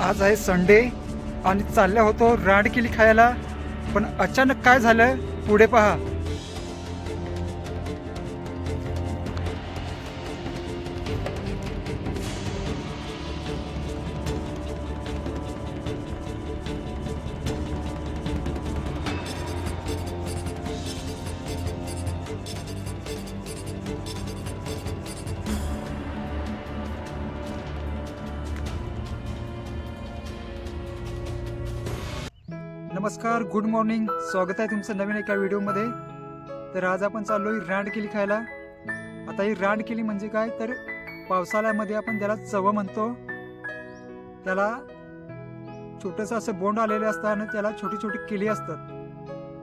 आज आहे संडे आणि चालल्या होतो रांडकिली खायला पण अचानक काय झालं पुढे पहा. नमस्कार गुड मॉर्निंग स्वागत आहे तुमचं नवीन एका व्हिडिओमध्ये. तर आज आपण चाललोय रानकेली खायला. आता ही रानकेली म्हणजे काय? तर पावसाळ्यामध्ये आपण त्याला चव म्हणतो त्याला छोटंसं असं बोंड आलेलं असतं आणि त्याला छोटी छोटी केली असतात.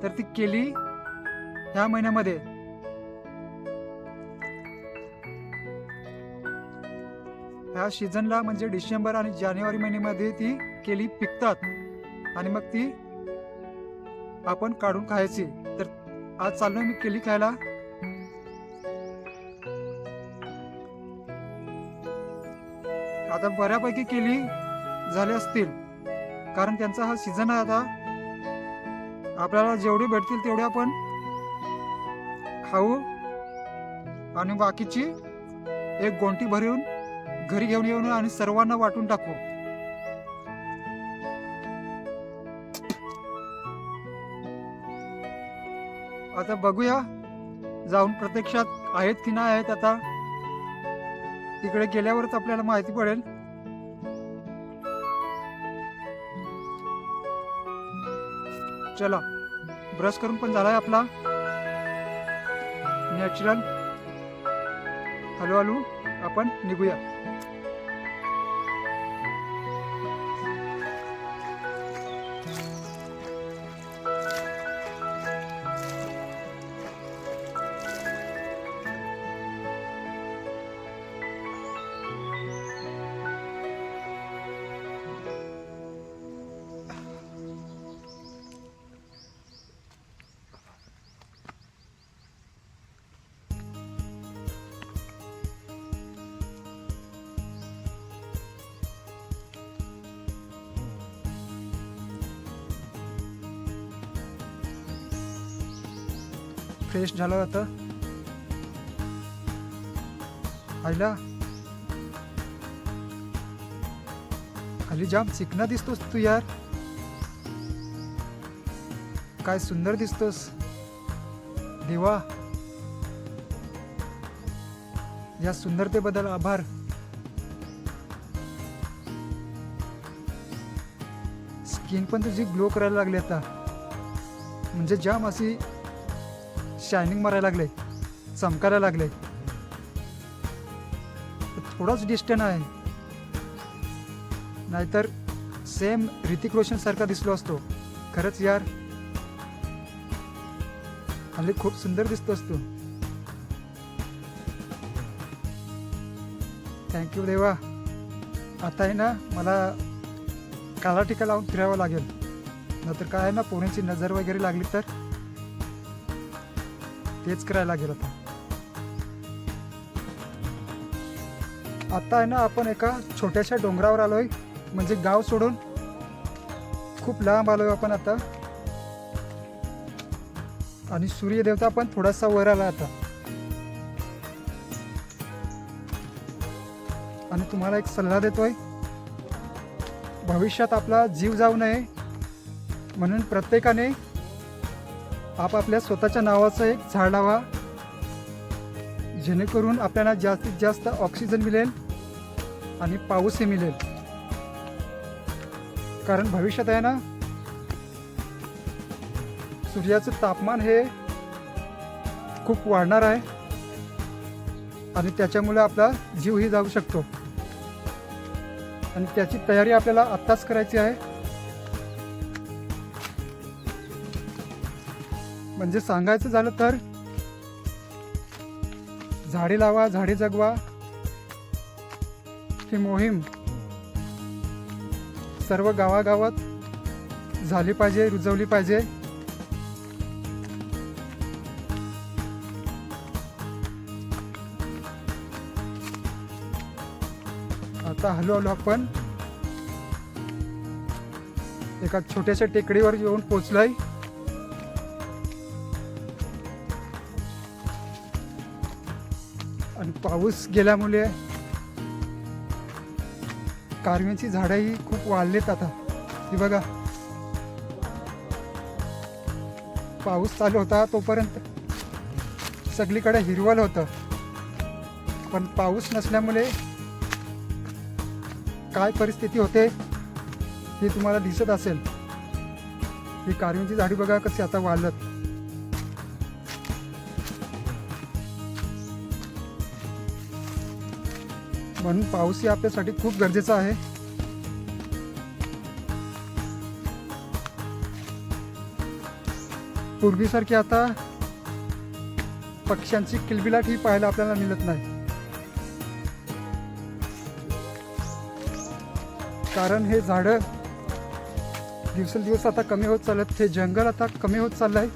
तर ती केली ह्या महिन्यामध्ये. ह्या सीझनला म्हणजे डिसेंबर आणि जानेवारी महिन्यामध्ये ती केली पिकतात. आणि मग ती आपण काढून खायची. तर आज चाललोय मी केली खायला. आता बऱ्यापैकी केली झाले असतील. कारण त्यांचा हा सीझन आहे आता. आपल्याला जेवढे भेटतील तेवढे आपण खाऊ. आणि बाकीची एक गोंटी भरून घरी घेऊन येऊन आणि सर्वांना वाटून टाकू. आता बघूया. जाऊन प्रत्यक्षात आहेत की नाही आहेत आता. तिकडे गेल्यावरच आपल्याला माहिती पडेल. चला ब्रश करून पण झालाय आपला. नॅचरल हळूहळू आपण निघूया. फ्रेश झालं आता आईला. खाली जाम चिकना दिसतोस तू यार. काय सुंदर दिसतोस. देवा. या सुंदरतेबद्दल आभार. स्किन पण तुझी ग्लो करायला लागली आता. म्हणजे जाम अशी शायनिंग मारायला लागले. चमकायला लागले. थोडाच डिस्टन्स आहे. नाहीतर सेम ऋतिक रोशन सारखा दिसलो असतो. खरंच यार. हल्ली खूप सुंदर दिसतो असतो. थँक्यू देवा. आता आहे ना मला काला टिका लावून फिरावं लागेल. नाहीतर काय आहे ना पोरींची नजर वगैरे लागली तर? तेच करायला लागेल आता. आता आहे ना आपण एका छोट्याशा डोंगरावर आलोय. म्हणजे गाव सोडून खूप लांब आलोय आपण आता. आणि सूर्यदेवता पण थोडासा वर आला आता. आणि तुम्हाला एक सल्ला देतोय. भविष्यात आपला जीव जाऊ नये. म्हणून प्रत्येकाने आपापल्या स्वतःच्या नावाचं एक झाड लावा. जेणेकरून आपल्याला जास्तीत जास्त ऑक्सिजन मिळेल आणि पाऊसही मिळेल. कारण भविष्यात आहे ना सूर्याचं तापमान हे खूप वाढणार आहे आणि त्याच्यामुळे आपला जीवही जाऊ शकतो. आणि त्याची तयारी आपल्याला आत्ताच करायची आहे. म्हणजे सांगायचं झालं तर झाडे लावा झाडे जगवा. ही मोहीम सर्व गावागावात झाली पाहिजे रुजवली पाहिजे. आता हळूहळू आपण एका छोट्याशा टेकडीवर येऊन पोचलोय. पाऊस गेल्यामुळे कारव्यांची झाडंही खूप वाढलेत आता. ही बघा. पाऊस चालू होता तोपर्यंत सगळीकडे हिरवल होतं. पण पाऊस नसल्यामुळे काय परिस्थिती होते हे तुम्हाला दिसत असेल. ही कारवींची झाडी बघा कशी आता वाढलत म्हणून पाऊस ही आपल्यासाठी खूप गरजेचा आहे. पूर्वीसारखी आता पक्ष्यांची किलबिलाट ही पाहायला आपल्याला मिळत नाही. कारण हे झाडं दिवसेंदिवस आता कमी होत चालत हे जंगल आता कमी होत चाललंय.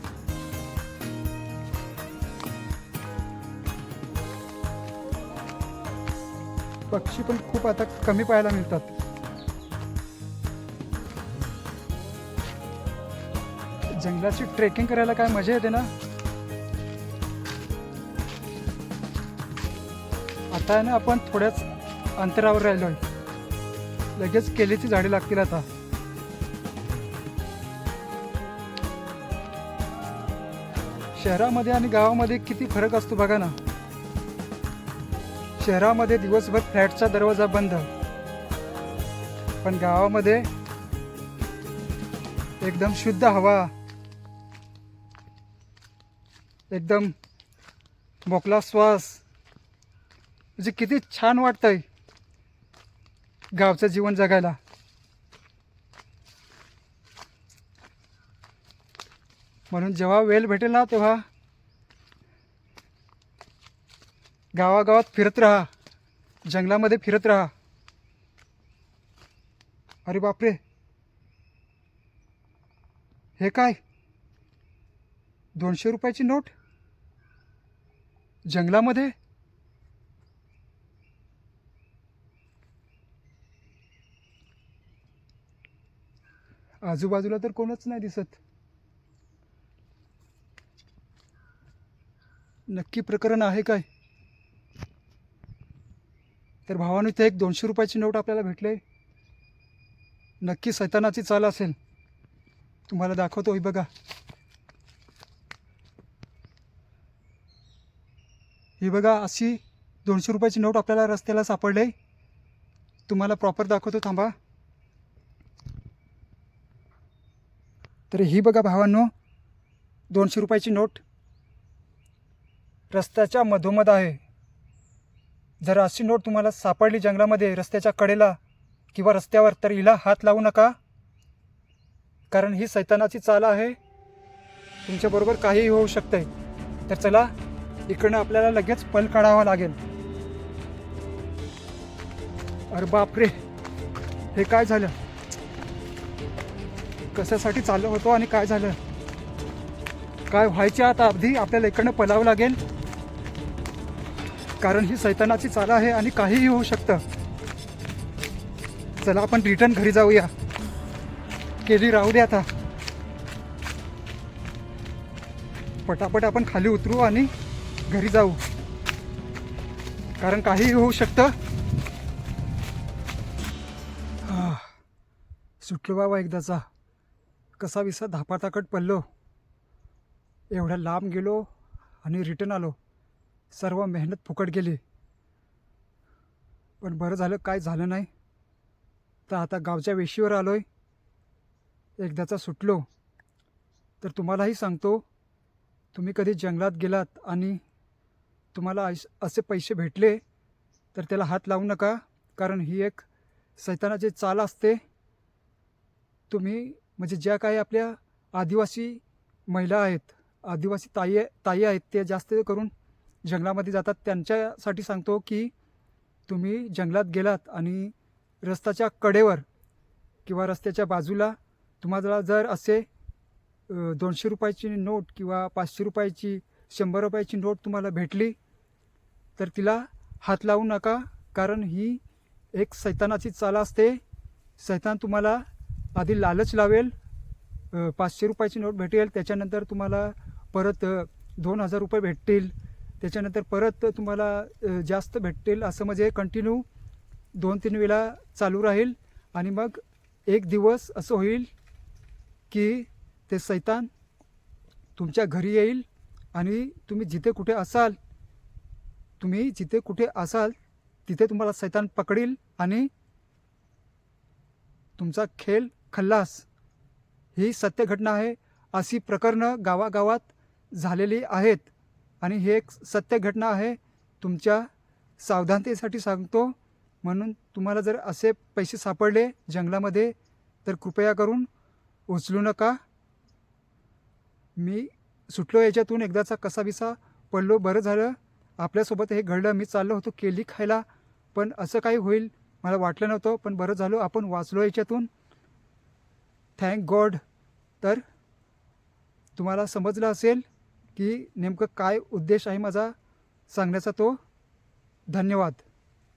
पक्षी पण खूप आता कमी पाहायला मिळतात. जंगलाची ट्रेकिंग करायला काय मजा येते ना? आता आहे ना आपण थोड्याच अंतरावर राहिलोय. लगेच केलीची झाडे लागतील आता. शहरामध्ये आणि गावामध्ये किती फरक असतो बघा ना. शहरामध्ये दिवसभर फ्लॅटचा दरवाजा बंद. पण गावामध्ये एकदम शुद्ध हवा. एकदम मोकला श्वास. म्हणजे किती छान वाटतंय गावचं जीवन जगायला. म्हणून जेव्हा वेळ भेटेल ना तेव्हा गावागावात फिरत राहा. जंगलामध्ये फिरत राहा. अरे बापरे. हे काय? दोनशे रुपयाची नोट? जंगलामध्ये? आजूबाजूला तर कोणच नाही दिसत. नक्की प्रकरण आहे काय? तर भावानं इथे एक दोनशे रुपयाची नोट आपल्याला भेटले नक्की सैतानाची चाल असेल. तुम्हाला दाखवतो ही बघा. ही बघा अशी दोनशे रुपयाची नोट आपल्याला रस्त्याला सापडले तुम्हाला प्रॉपर दाखवतो थांबा. तर ही बघा भावांनो दोनशे रुपयाची नोट रस्त्याच्या मधोमध आहे. जर अशी नोट तुम्हाला सापडली जंगलामध्ये रस्त्याच्या कडेला किंवा रस्त्यावर तर हिला हात लावू नका. कारण ही सैतानाची चाल आहे. तुमच्याबरोबर काहीही होऊ शकते तर चला इकडनं आपल्याला लगेच पल काढावा लागेल. अरे बापरे! हे काय झालं? कशासाठी चाललो होतो आणि काय झालं? काय व्हायच्या आता अगदी? आपल्याला इकडनं पलावं लागेल. कारण ही सैतानाची चाल आहे आणि काहीही होऊ शकतं. चला आपण रिटर्न घरी जाऊया. केली राहू दे आता. पटापट आपण खाली उतरू आणि घरी जाऊ. कारण काहीही होऊ शकतं. सुटलो बाबा एकदाचा कसा विसा धापाताकट पडलो. एवढ्या लांब गेलो आणि रिटर्न आलो. सर्व मेहनत फुकट गेली. पण बरं झालं काय झालं नाही. तर आता गावच्या वेशीवर आलो आहे एकदाचा सुटलो. तर तुम्हालाही सांगतो तुम्ही कधी जंगलात गेलात आणि तुम्हाला असे पैसे भेटले तर त्याला हात लावू नका. कारण ही एक सैतानाची चाल असते. तुम्ही म्हणजे ज्या काही आपल्या आदिवासी महिला आहेत आदिवासी ताई ताई आहेत ते जास्त करून जंगलामध्ये जातात त्यांच्यासाठी सांगतो की तुम्ही जंगलात गेलात आणि रस्त्याच्या कडेवर किंवा रस्त्याच्या बाजूला तुम्हाला जर असे दोनशे रुपयाची नोट किंवा पाचशे रुपयाची शंभर रुपयाची नोट तुम्हाला भेटली तर तिला हात लावू नका कारण ही एक सैतानाची चाल असते. सैतान तुम्हाला आधी लालच लावेल पाचशे रुपयाची नोट भेटेल त्याच्यानंतर तुम्हाला परत दोन हजार रुपये भेटतील. त्याच्यानंतर परत तुम्हाला जास्त भेटतील असं म्हणजे कंटिन्यू दोन तीन वेळा चालू राहील. आणि मग एक दिवस असं होईल की ते सैतान तुमच्या घरी येईल आणि तुम्ही जिथे कुठे असाल तुम्ही जिथे कुठे असाल तिथे तुम्हाला सैतान पकडील आणि तुमचा खेळ खल्लास. ही सत्य घटना आहे. अशी प्रकरणं गावागावात झालेली आहेत. आणि हे एक सत्य घटना आहे. तुमच्या सावधानतेसाठी सांगतो. म्हणून तुम्हाला जर असे पैसे सापडले जंगलामध्ये तर कृपया करून उचलू नका. मी सुटलो याच्यातून एकदाचा कसाबिसा पडलो बरं झालं. आपल्यासोबत हे घडलं मी चाललो होतो केली खायला. पण असं काही होईल मला वाटलं नव्हतं पण बरं झालं आपण वाचलो याच्यातून. Thank God. तर तुम्हाला समजलं असेल की नेमकं काय उद्देश आहे माझा सांगण्याचा तो? धन्यवाद.